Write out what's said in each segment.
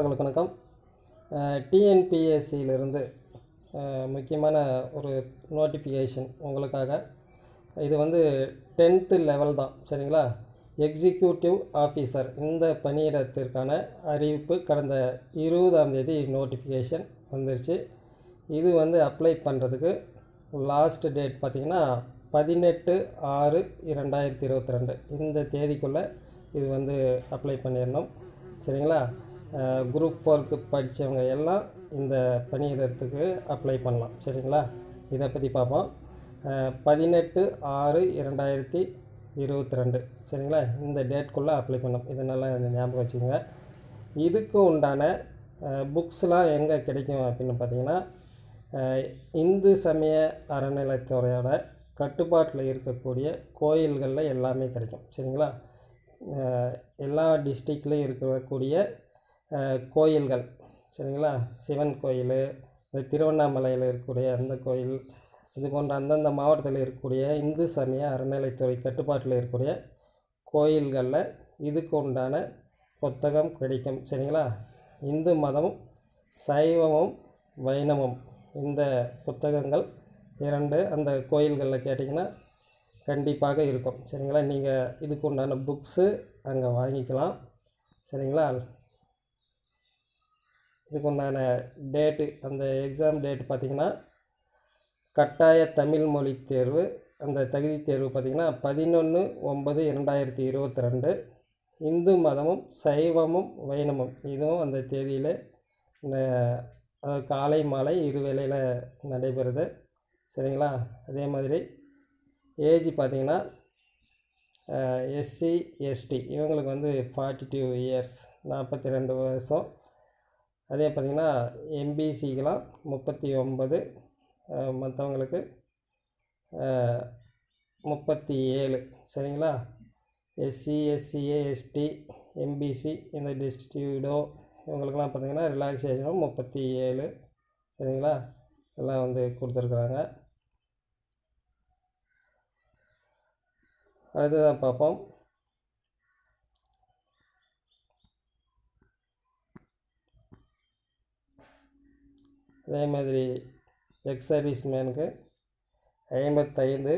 உங்களுக்கு வணக்கம். டிஎன்பிஎஸ்சியிலிருந்து முக்கியமான ஒரு நோட்டிஃபிகேஷன் உங்களுக்காக. இது வந்து டென்த்து லெவல் தான் சரிங்களா? எக்ஸிக்யூட்டிவ் ஆஃபீஸர் இந்த பணியிடத்திற்கான அறிவிப்பு கடந்த இருபதாம் தேதி நோட்டிஃபிகேஷன் வந்துருச்சு. இது வந்து அப்ளை பண்ணுறதுக்கு லாஸ்ட் டேட் பார்த்திங்கன்னா பதினெட்டு ஆறு இரண்டாயிரத்தி இருபத்தி ரெண்டு. இந்த தேதிக்குள்ளே இது வந்து அப்ளை பண்ணிடணும் சரிங்களா? குரூப் ஃபோருக்கு படித்தவங்க எல்லாம் இந்த பணியிடத்துக்கு அப்ளை பண்ணலாம். சரிங்களா? இதை பற்றி பார்ப்போம். பதினெட்டு ஆறு இரண்டாயிரத்தி இருபத்தி ரெண்டு சரிங்களா? இந்த டேட்குள்ளே அப்ளை பண்ணோம் இதை நல்லா ஞாபகம் வச்சுக்கோங்க. இதுக்கு உண்டான புக்ஸ்லாம் எங்கே கிடைக்கும் அப்படின்னு பார்த்தீங்கன்னா இந்து சமய அறநிலைத்துறையோட கட்டுப்பாட்டில் இருக்கக்கூடிய கோயில்களில் எல்லாமே கிடைக்கும். சரிங்களா? எல்லா டிஸ்ட்ரிக்ட்லேயும் இருக்கக்கூடிய கோயில்கள். சரிங்களா? சிவன் கோயில் இந்த திருவண்ணாமலையில் இருக்கக்கூடிய அந்த கோயில் இது போன்ற அந்தந்த மாவட்டத்தில் இருக்கக்கூடிய இந்து சமய அறநிலைத்துறை கட்டுப்பாட்டில் இருக்கக்கூடிய கோயில்களில் இதுக்கு உண்டான புத்தகம் கிடைக்கும். சரிங்களா? இந்து மதமும் சைவமும் வைணவம் இந்த புத்தகங்கள் இரண்டு அந்த கோயில்களில் கேட்டிங்கன்னா கண்டிப்பாக இருக்கும். சரிங்களா? நீங்கள் இதுக்கு உண்டான புக்ஸு அங்கே வாங்கிக்கலாம். சரிங்களா? இதுக்கு உண்டான டேட்டு அந்த எக்ஸாம் டேட் பார்த்திங்கன்னா கட்டாய தமிழ் மொழி தேர்வு அந்த தகுதி தேர்வு பார்த்திங்கன்னா பதினொன்று ஒம்பது இரண்டாயிரத்தி இருபத்தி ரெண்டு இந்து மதமும் சைவமும் வைணமும் இதுவும் அந்த தேதியில் இந்த காலை மாலை இரு வேளையில் நடைபெறுது. சரிங்களா? அதே மாதிரி ஏஜ் பார்த்திங்கன்னா எஸ்சி எஸ்டி இவங்களுக்கு வந்து ஃபார்ட்டி டூ இயர்ஸ் நாற்பத்தி ரெண்டு வருஷம். அதே பார்த்திங்கன்னா எம்பிசிக்கெலாம் முப்பத்தி ஒன்பது மற்றவங்களுக்கு முப்பத்தி ஏழு. சரிங்களா? எஸ்சி எஸ்சிஏ எஸ்டி எம்பிசி இந்த டிஸ்ட்ரிபியூடோ இவங்களுக்கெல்லாம் பார்த்திங்கன்னா ரிலாக்ஸேஷனும் முப்பத்தி ஏழு. சரிங்களா? எல்லாம் வந்து கொடுத்துருக்குறாங்க. அடுத்ததாக பார்ப்போம். அதே மாதிரி எக்ஸ் சர்வீஸ் மேனுக்கு ஐம்பத்தைந்து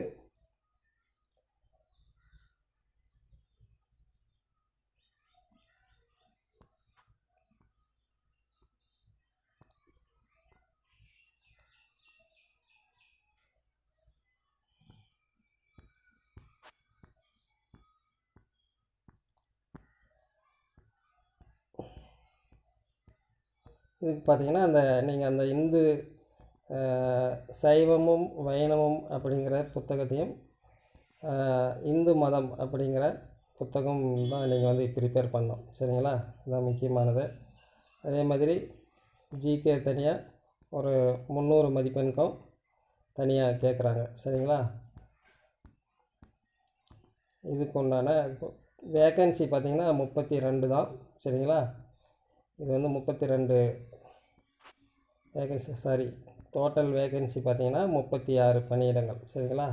இதுக்கு பார்த்தீங்கன்னா அந்த நீங்கள் அந்த இந்து சைவமும் வைணவம் அப்படிங்கிற புத்தகத்தையும் இந்து மதம் அப்படிங்கிற புத்தகம் தான் நீங்கள் வந்து ப்ரிப்பேர் பண்ணோம் சரிங்களா? இதுதான் முக்கியமானது. அதே மாதிரி ஜிகே தனியாக ஒரு முந்நூறு மதிப்பெண்க்கும் தனியாக கேட்குறாங்க. சரிங்களா? இதுக்கு உண்டான வேக்கன்சி பார்த்திங்கன்னா முப்பத்தி ரெண்டு தான். சரிங்களா? இது வந்து முப்பத்தி ரெண்டு வேகன்சி சாரி டோட்டல் வேகன்சி பார்த்தீங்கன்னா முப்பத்தி ஆறு பணியிடங்கள் சரிங்களா?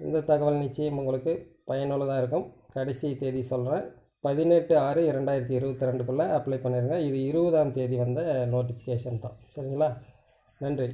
இந்த தகவல் நிச்சயம் உங்களுக்கு பயனுள்ளதாக இருக்கும். கடைசி தேதி சொல்கிறேன் பதினெட்டு ஆறு இரண்டாயிரத்தி இருபத்தி ரெண்டுக்குள்ளே அப்ளை பண்ணிடுங்க இது இருபதாம் தேதி வந்த நோட்டிஃபிகேஷன் தான் சரிங்களா? நன்றி.